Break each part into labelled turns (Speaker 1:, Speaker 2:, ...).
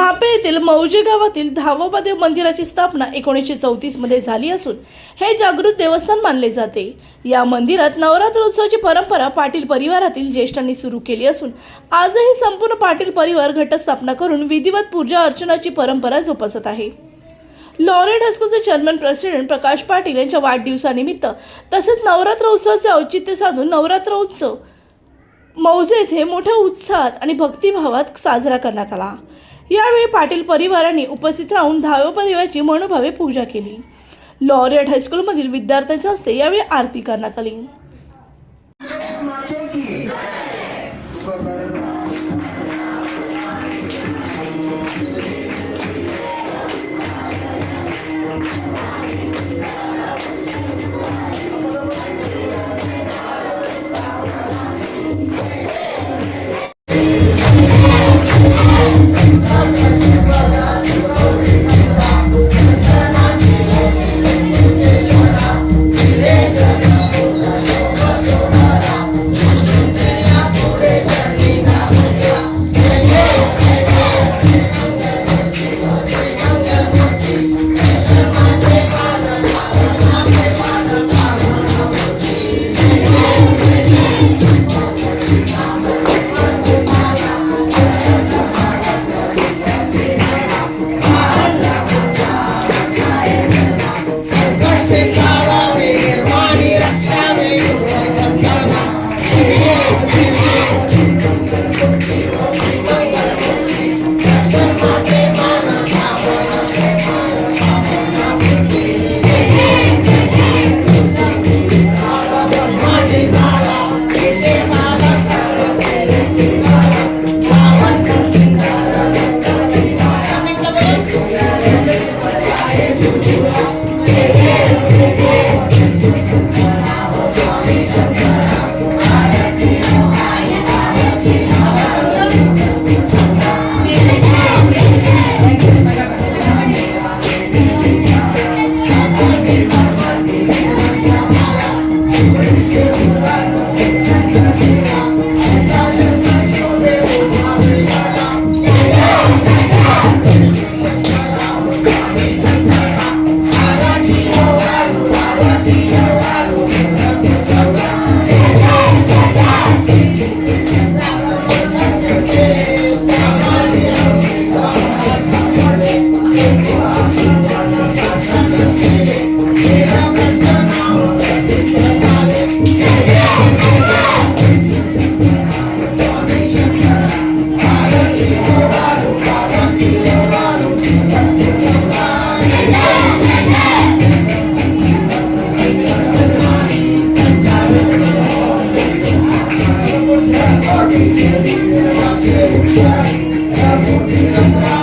Speaker 1: म्हापे येथील मौजे गावातील धावोबादेव मंदिराची स्थापना एकोणीसशे चौतीसमध्ये झाली असून हे जागृत देवस्थान मानले जाते. या मंदिरात नवरात्र उत्सवाची परंपरा पाटील परिवारातील ज्येष्ठांनी सुरू केली असून आजही संपूर्ण पाटील परिवार घटस्थापना करून विधिवत पूजा अर्चनाची परंपरा जोपासत आहे. लॉरेट हायस्कूलचे चेअरमन प्रेसिडेंट प्रकाश पाटील यांच्या वाढदिवसानिमित्त तसेच नवरात्र उत्सवाचे औचित्य साधून नवरात्र उत्सव मौजे येथे मोठ्या उत्साहात आणि भक्तिभावात साजरा करण्यात आला. यावेळी पाटील परिवाराने उपस्थित राहून धावोपदेवाची मनोभावे पूजा केली. लॉरेट हायस्कूलमधील विद्यार्थ्यांच्या हस्ते यावेळी आरती करण्यात आली.
Speaker 2: Música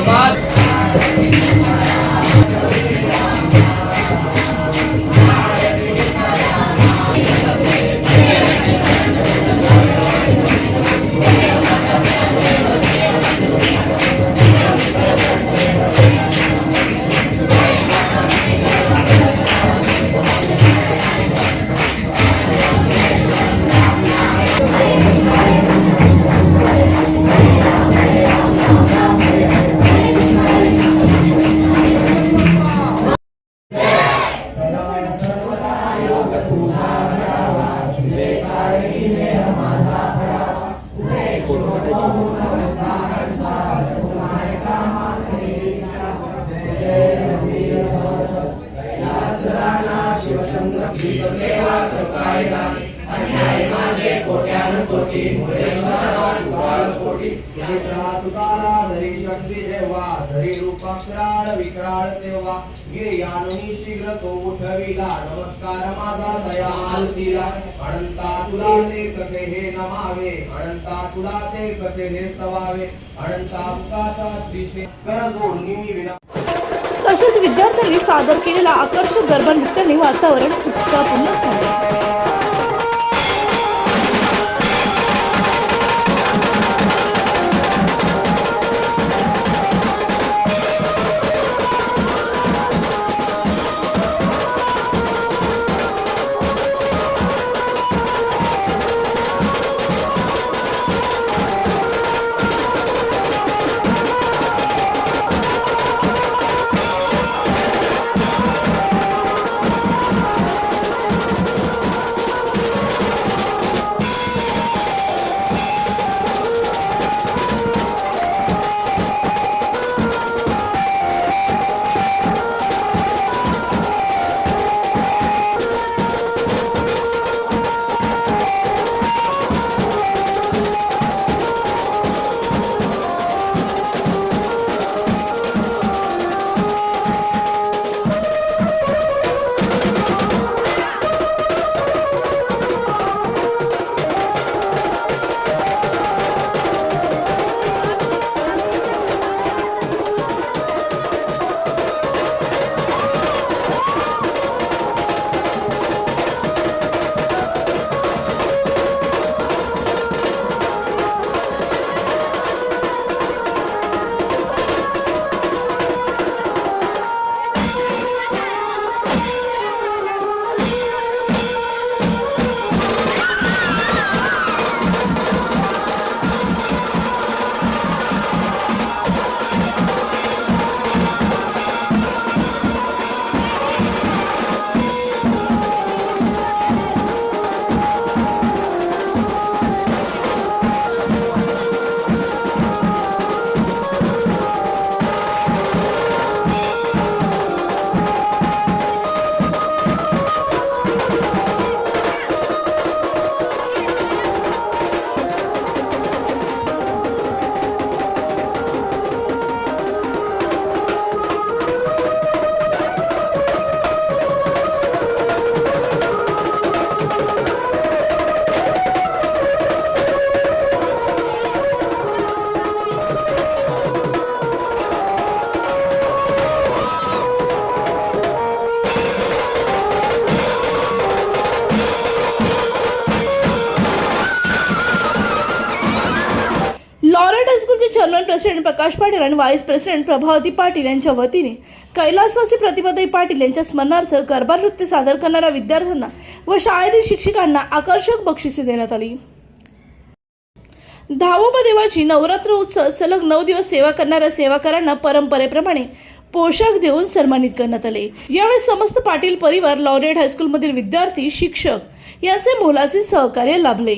Speaker 2: não. उठविला नमस्कार माझा दयाल तिला अनंता तुला ते कसे हे नमावे? अनंता तुला ते कसे हे स्तवावे? अनंता मुखाचा श्रीशे कर जोडणी विना
Speaker 1: तसेच विद्यार्थ्यांनी सादर केलेल्या आकर्षक गरबा नृत्याने वातावरण उत्साहपूर्ण झाले चेअरमन प्रेसिडेंट प्रकाश पाटील आणि व्हाईस प्रेसिडेंट प्रभावती पाटील यांच्या वतीने कैलासवासी प्रतिभाताई पाटील यांच्या स्मरणार्थ गरबा नृत्य सादर करणाऱ्या विद्यार्थ्यांना व शाळेतील शिक्षकांना आकर्षक बक्षिसे देण्यात आली. धावोबा देवाची नवरात्र उत्सव सलग नऊ दिवस सेवा करणाऱ्या सेवाकारांना परंपरेप्रमाणे पोशाख देऊन सन्मानित करण्यात आले. यावेळी समस्त पाटील परिवार लॉरेट हायस्कूलमधील विद्यार्थी शिक्षक यांचे मोलाचे सहकार्य लाभले.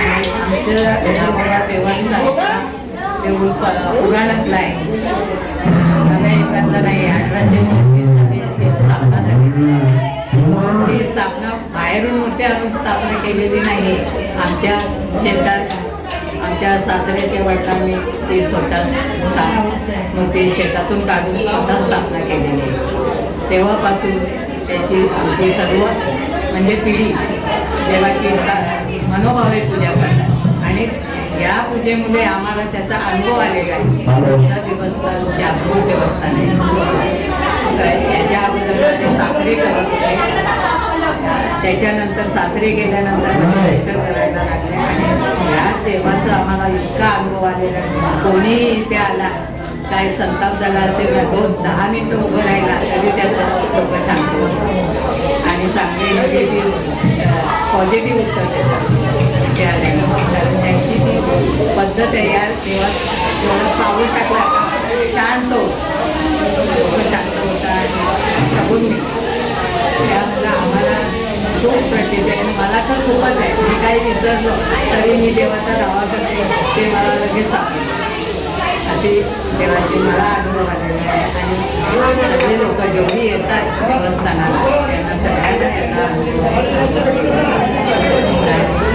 Speaker 3: आमचं नावाला देवस्थान देऊळ प- पुराणातलं आहे नव्या युगातलं नाही अठराशे चौतीस साली याची स्थापना झाली ती स्थापना बाहेरून मूर्ती आणून स्थापना केलेली नाही आमच्या शेतात आमच्या सासऱ्याच्या वडिलांनी ती स्वतः स्थाप ते शेतातून काढून स्वतः स्थापना केलेली आहे तेव्हापासून त्याची आमची सर्व म्हणजे पिढी देवाची सा- मनोभावे पूजा करतात. आणि या पूजेमुळे आम्हाला त्याचा अनुभव आलेला आहे. देवस्थान जागृत देवस्थान आहे. तर याच्या अगोदर माझे सासरे करत होते. त्याच्यानंतर सासरे गेल्यानंतर माझे मिस्टर करायला लागले. आणि या देवाचा आम्हाला इतका अनुभव आलेला आहे. कोणीही इथे आला काय संताप झाला असेल ना दोन दहा मिनिटं उभं राहिला तरी त्याचं लोक सांगतो आणि पॉझिटिव्ह उत्तर देतात. त्या कारण त्यांची ती पद्धत आहे यार तेव्हा तेवढं पाऊल टाकला शांत हो शांत होता आणि शकून त्यामुळं आम्हाला खूप प्रसिद्ध आहे आणि मला तर खूपच आहे. मी काही विसरलो तरी मी देवाचा दावा करते ते मला लगेच सापडतं अशी देवाची मला अनुभव आलेला आहे आणि सगळे लोक जेवढी येतात देवस्थानाला त्यांना सगळ्यांना याचा अनुभव आहे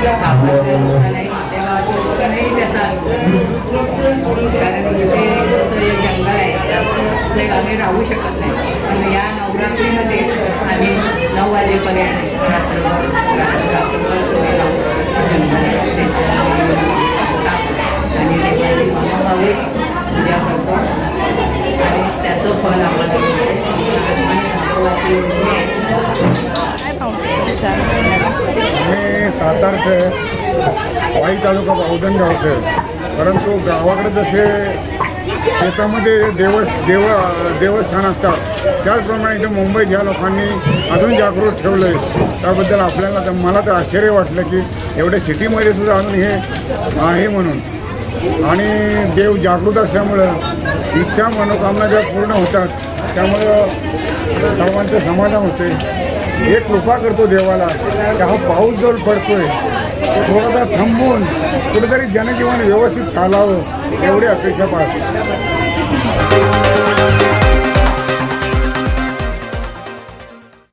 Speaker 3: गावातल्या लोकांनाही लोकांनाही त्याचा अनुभव. कारण इथे जसं हे जंगल आहे वेळ आम्ही राहू शकत नाही पण या नवरात्रीमध्ये आम्ही नऊ वाजेपर्यंत रात्रभर रात्र- रात्रभर राहू. आणि देवाची पूजा करतो. आणि त्याचं फळ आम्हाला
Speaker 4: मी सातारचं आहे वाई तालुका बावधन गावचं. परंतु गावाकडे जसे शेतामध्ये देव देव देवस्थान असतात त्याचप्रमाणे इथं मुंबईत ह्या लोकांनी अजून जागृत ठेवलं आहे त्याबद्दल आपल्याला तर मला तर आश्चर्य वाटलं की एवढ्या सिटीमध्ये सुद्धा अजून हे आहे म्हणून. आणि देव जागृत असल्यामुळं इच्छा मनोकामना ज्या पूर्ण होतात त्यामुळं सर्वांचं समाधान होते. एक कृपा करतो देवाला की हा पाऊस जर पडतोय थोडासा थांबून कुठेतरी जनजीवन व्यवस्थित चालावं एवढी अपेक्षा पाहतो